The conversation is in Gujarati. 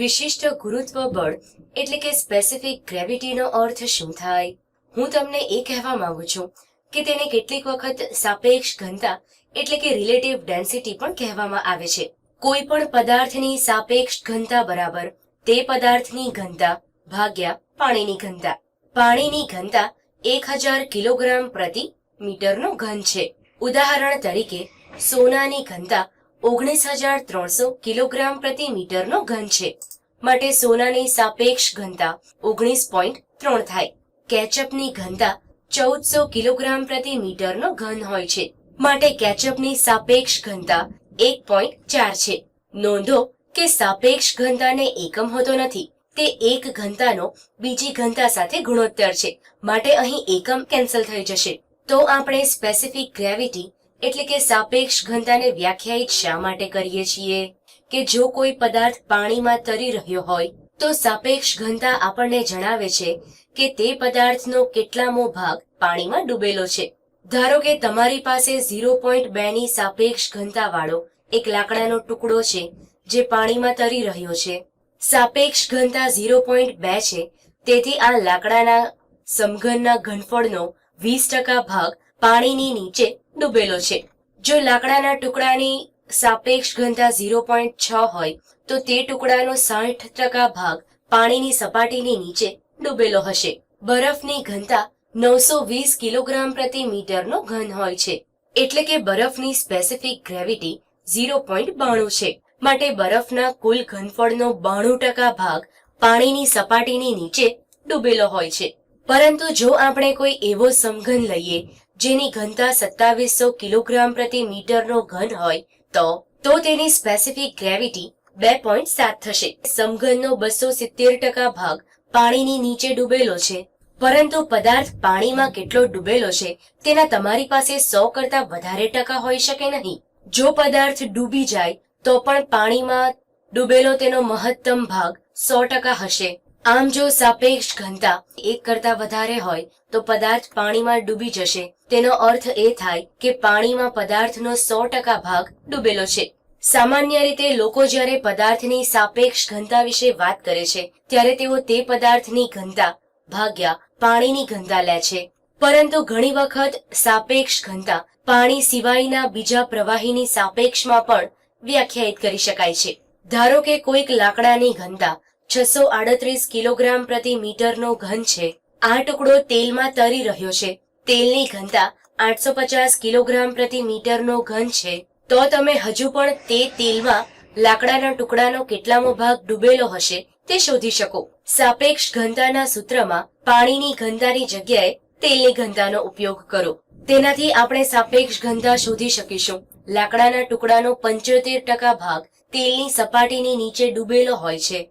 વિશિષ્ટ ગુરુત્વ બળ, એટલે કે સ્પેસિફિક ગ્રેવિટીનો અર્થ શું થાય? હું તમને એ કહેવા માંગુ છું કે તેને કેટલીક વખત સાપેક્ષ ઘનતા, એટલે કે રિલેટિવ ડેન્સિટી પણ કહેવામાં આવે છે. કોઈ પણ પદાર્થની સાપેક્ષ ઘનતા બરાબર, તે પદાર્થની ઘનતા ભાગ્યા પાણીની ઘનતા. પાણીની ઘનતા એક હજાર કિલોગ્રામ પ્રતિ મીટરનો ઘન છે. ઉદાહરણ તરીકે, સોનાની ઘનતા ઓગણીસ હજાર ત્રણસો કિલોગ્રામ પ્રતિ મીટરનો ઘન છે. માટે સોનાની સાપેક્ષ ઘનતા ઓગણીસ પોઈન્ટ ત્રણ થાય. કેચઅપની ઘનતા ચૌદસો કિલોગ્રામ પ્રતિ મીટરનો ઘન હોય છે. માટે કેચઅપની સાપેક્ષ ઘનતા એક પોઈન્ટ ચાર છે. નોંધો કે સાપેક્ષ ઘનતાને એકમ હોતો નથી. તે એક ઘનતાનો બીજી ઘનતા સાથે ગુણોત્તર છે. માટે અહીં એકમ કેન્સલ થઈ જશે. તો આપણે સ્પેસિફિક ગ્રેવિટી એટલે કે સાપેક્ષ ઘનતાને વ્યાખ્યાયિત શા માટે કરીએ છીએ? કે જો કોઈ પદાર્થ પાણીમાં તરી રહ્યો હોય, તો સાપેક્ષ ઘનતા આપણને જણાવે છે કે તે પદાર્થનો કેટલામો ભાગ પાણીમાં ડૂબેલો છે. ધારો કે તમારી પાસે ઝીરો પોઈન્ટ બે ની સાપેક્ષ ઘનતા વાળો એક લાકડાનો ટુકડો છે, જે પાણીમાં તરી રહ્યો છે. સાપેક્ષ ઘનતા ઝીરો પોઈન્ટ બે છે, તેથી આ લાકડાના સમઘનના ઘનફળનો વીસ ટકા ભાગ પાણીની નીચે ડૂબેલો છે. જો લાકડાના ટુકડાની સાપેક્ષ ઘનતા ઝીરો પોઈન્ટ છ હોય તો તે ટુકડાનો સાઠ ટકા ભાગ પાણીની સપાટીની નીચે ડૂબેલો હશે. બરફની ઘનતા નવસો વીસ કિલોગ્રામ પ્રતિ મીટરનો ઘન હોય છે. એટલે કે બરફની સ્પેસિફિક ગ્રેવિટી ઝીરો પોઈન્ટ બાણું છે. માટે બરફના કુલ ઘનફળનો બાણું ટકા ભાગ પાણીની સપાટીની નીચે ડૂબેલો હોય છે. પરંતુ જો આપણે કોઈ એવો સમઘન લઈએ જેની ઘનતા સત્તાવીસો કિલોગ્રામ પ્રતિ મીટરનો ઘન હોય તો તો તેની સ્પેસિફિક ગ્રેવિટી બે પોઈન્ટ સાત થશે. સમઘનનો બસો સિત્તેર ટકા ભાગ પાણીની નીચે ડૂબેલો છે. પરંતુ પદાર્થ પાણીમાં કેટલો ડૂબેલો છે, તેના તમારી પાસે સો કરતા વધારે ટકા હોઈ શકે નહીં. જો પદાર્થ ડૂબી જાય, તો પણ પાણીમાં ડૂબેલો તેનો મહત્તમ ભાગ સો ટકા હશે. આમ જો સાપેક્ષ ઘનતા એક કરતા વધારે હોય, તો પદાર્થ પાણીમાં ડૂબી જશે. તેનો અર્થ એ થાય કે પાણીમાં પદાર્થનો સો ટકા ભાગ ડૂબેલો છે. સામાન્ય રીતે લોકો જ્યારે પદાર્થની સાપેક્ષ ઘનતા વિશે વાત કરે છે, ત્યારે તેઓ તે પદાર્થની ઘનતા, ભાગ્યા પાણીની ઘનતા લે છે. પરંતુ ઘણી વખત સાપેક્ષ ઘનતા પાણી સિવાયના બીજા પ્રવાહીની સાપેક્ષમાં પણ વ્યાખ્યાયિત કરી શકાય છે. ધારો કે કોઈક લાકડાની ઘનતા છસો આડત્રીસ કિલોગ્રામ પ્રતિ મીટરનો ઘન છે. આ ટુકડો તેલમાં તરી રહ્યો છે. તેલની ઘનતા આઠસો પચાસ કિલોગ્રામ પ્રતિ મીટરનો ઘન છે. તો તમે હજુ પણ તે તેલમાં લાકડાના ટુકડાનો કેટલામો ભાગ ડૂબેલો હશે તે શોધી શકો. સાપેક્ષ ઘનતાના સૂત્રમાં પાણીની ઘનતાની જગ્યાએ તેલની ઘનતાનો ઉપયોગ કરો. તેનાથી આપણે સાપેક્ષ ઘનતા શોધી શકીશું. લાકડાના ટુકડાનો પંચોતેર ટકા ભાગ તેલની સપાટીની નીચે ડૂબેલો હોય છે.